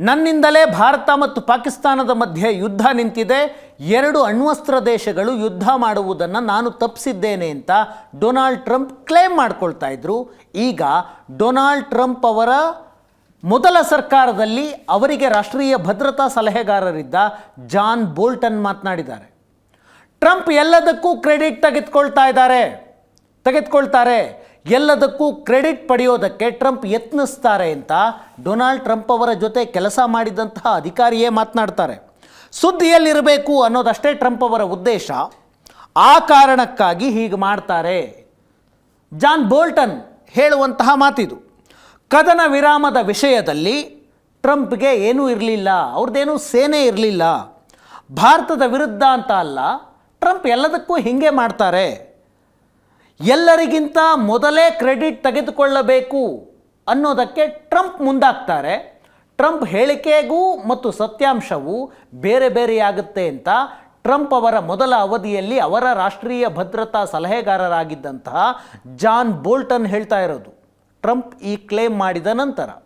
ನನ್ನಿಂದಲೇ ಭಾರತ ಮತ್ತು ಪಾಕಿಸ್ತಾನದ ಮಧ್ಯೆ ಯುದ್ಧ ನಿಂತಿದೆ. ಎರಡು ಅಣ್ವಸ್ತ್ರ ದೇಶಗಳು ಯುದ್ಧ ಮಾಡುವುದನ್ನು ನಾನು ತಪ್ಪಿಸಿದ್ದೇನೆ ಅಂತ ಡೊನಾಲ್ಡ್ ಟ್ರಂಪ್ ಕ್ಲೇಮ್ ಮಾಡ್ಕೊಳ್ತಾ ಇದ್ರು. ಈಗ ಡೊನಾಲ್ಡ್ ಟ್ರಂಪ್ ಅವರ ಮೊದಲ ಸರ್ಕಾರದಲ್ಲಿ ಅವರಿಗೆ ರಾಷ್ಟ್ರೀಯ ಭದ್ರತಾ ಸಲಹೆಗಾರರಿದ್ದ ಜಾನ್ ಬೋಲ್ಟನ್ ಮಾತನಾಡಿದ್ದಾರೆ. ಟ್ರಂಪ್ ಎಲ್ಲದಕ್ಕೂ ಕ್ರೆಡಿಟ್ ತೆಗೆದುಕೊಳ್ತಾ ಇದ್ದಾರೆ. ತೆಗೆದುಕೊಳ್ತಾರೆ. ಎಲ್ಲದಕ್ಕೂ ಕ್ರೆಡಿಟ್ ಪಡೆಯೋದಕ್ಕೆ ಟ್ರಂಪ್ ಯತ್ನಿಸ್ತಾರೆ ಅಂತ ಡೊನಾಲ್ಡ್ ಟ್ರಂಪ್ ಅವರ ಜೊತೆ ಕೆಲಸ ಮಾಡಿದಂತಹ ಅಧಿಕಾರಿಯೇ ಮಾತನಾಡ್ತಾರೆ. ಸುದ್ದಿಯಲ್ಲಿರಬೇಕು ಅನ್ನೋದಷ್ಟೇ ಟ್ರಂಪ್ ಅವರ ಉದ್ದೇಶ. ಆ ಕಾರಣಕ್ಕಾಗಿ ಹೀಗೆ ಮಾಡ್ತಾರೆ. ಜಾನ್ ಬೋಲ್ಟನ್ ಹೇಳುವಂತಹ ಮಾತಿದು. ಕದನ ವಿರಾಮದ ವಿಷಯದಲ್ಲಿ ಟ್ರಂಪ್ಗೆ ಏನೂ ಇರಲಿಲ್ಲ ಅವ್ರದ್ದೇನೂ ಸೇನೆ ಇರಲಿಲ್ಲ. ಭಾರತದ ವಿರುದ್ಧ ಅಂತ ಅಲ್ಲ, ಟ್ರಂಪ್ ಎಲ್ಲದಕ್ಕೂ ಹೀಗೆ ಮಾಡ್ತಾರೆ. ಎಲ್ಲರಿಗಿಂತ ಮೊದಲೇ ಕ್ರೆಡಿಟ್ ತೆಗೆದುಕೊಳ್ಳಬೇಕು ಅನ್ನೋದಕ್ಕೆ ಟ್ರಂಪ್ ಮುಂದಾಗ್ತಾರೆ. ಟ್ರಂಪ್ ಹೇಳಿಕೆಗೂ ಮತ್ತು ಸತ್ಯಾಂಶವು ಬೇರೆ ಬೇರೆಯಾಗುತ್ತೆ ಅಂತ ಟ್ರಂಪ್ ಅವರ ಮೊದಲ ಅವಧಿಯಲ್ಲಿ ಅವರ ರಾಷ್ಟ್ರೀಯ ಭದ್ರತಾ ಸಲಹೆಗಾರರಾಗಿದ್ದಂತಹ ಜಾನ್ ಬೋಲ್ಟನ್ ಹೇಳ್ತಾ ಇರೋದು. ಟ್ರಂಪ್ ಈ ಕ್ಲೇಮ್ ಮಾಡಿದ ನಂತರ.